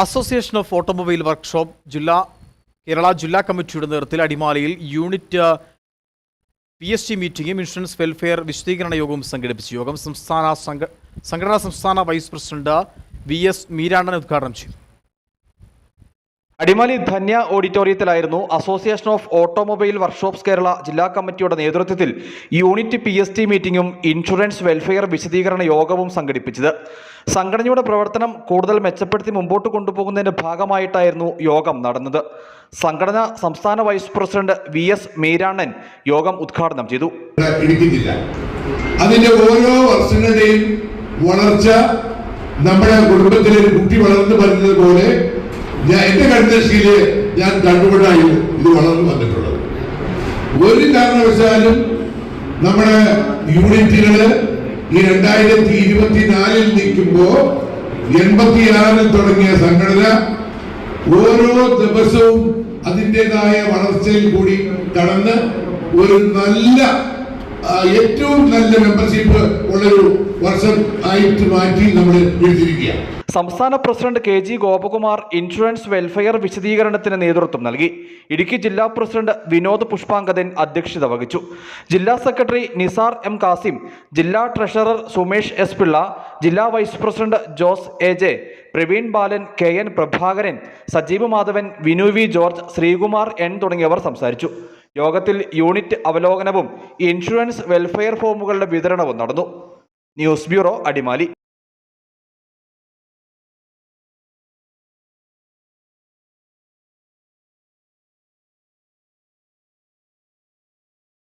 Association of automobile workshop ജില്ലാ കേരള ജില്ലാ കമ്മിറ്റിയുടെ നേതൃത്വത്തിൽ അടിമാലിയിൽ യൂണിറ്റ് പി എസ് ടി മീറ്റിംഗും ഇൻഷുറൻസ് വെൽഫെയർ വിശദീകരണ യോഗവും സംഘടിപ്പിച്ചു. യോഗം സംസ്ഥാന സംഘ സംഘടനാ സംസ്ഥാന vice president V S Meerandan ഉദ്ഘാടനം ചെയ്തു. Adimali Dhanya ഓഡിറ്റോറിയത്തിലായിരുന്നു association of automobile workshops Kerala ജില്ലാ കമ്മിറ്റിയുടെ നേതൃത്വത്തിൽ യൂണിറ്റ് പി എസ് ടി മീറ്റിംഗും ഇൻഷുറൻസ് വെൽഫെയർ വിശദീകരണ യോഗവും സംഘടിപ്പിച്ചത്. സംഘടനയുടെ പ്രവർത്തനം കൂടുതൽ മെച്ചപ്പെടുത്തി മുമ്പോട്ട് കൊണ്ടുപോകുന്നതിന്റെ ഭാഗമായിട്ടായിരുന്നു യോഗം നടന്നത്. സംഘടന സംസ്ഥാന vice president V S Meeranan യോഗം ഉദ്ഘാടനം ചെയ്തു. ഓരോ വളർച്ച നമ്മുടെ കുടുംബത്തിലെ കുട്ടി വളർന്നു വരുന്നത് പോലെ ഞാൻ എന്റെ കൺദശയിൽ ഞാൻ കണ്ടുപിടായി ഇത് വളർന്നു വന്നിട്ടുള്ളത്. ഒരു കാരണവശാലും നമ്മുടെ യൂണിറ്റുകൾ ഈ രണ്ടായിരത്തി ഇരുപത്തിനാലിൽ നിൽക്കുമ്പോ എൺപത്തിയാറിൽ തുടങ്ങിയ സംഘടന ഓരോ ദിവസവും അതിന്റെതായ വളർച്ചയിൽ കൂടി കടന്ന് ഒരു നല്ല ഏറ്റവും നല്ല മെമ്പർഷിപ്പ് ഉള്ളൊരു വർഷം ആയിട്ട് മാറ്റി നമ്മൾ എഴുതിയിരിക്കുകയാണ്. സംസ്ഥാന president K G Gopakumar insurance welfare വിശദീകരണത്തിന് നേതൃത്വം നൽകി. ഇടുക്കി ജില്ലാ പ്രസിഡന്റ് വിനോദ് പുഷ്പാങ്കദൻ അധ്യക്ഷത വഹിച്ചു. ജില്ലാ സെക്രട്ടറി നിസാർ എം കാസിം ജില്ലാ ട്രഷറർ സുമേഷ് എസ് പിള്ള ജില്ലാ vice president Jose A J Praveen Balan K N Prabhakaran Sajeev Madhavan Vinu V George Sreekumar N തുടങ്ങിയവർ സംസാരിച്ചു. യോഗത്തിൽ യൂണിറ്റ് അവലോകനവും ഇൻഷുറൻസ് വെൽഫെയർ ഫോമുകളുടെ വിതരണവും നടന്നു. News bureau Adimali.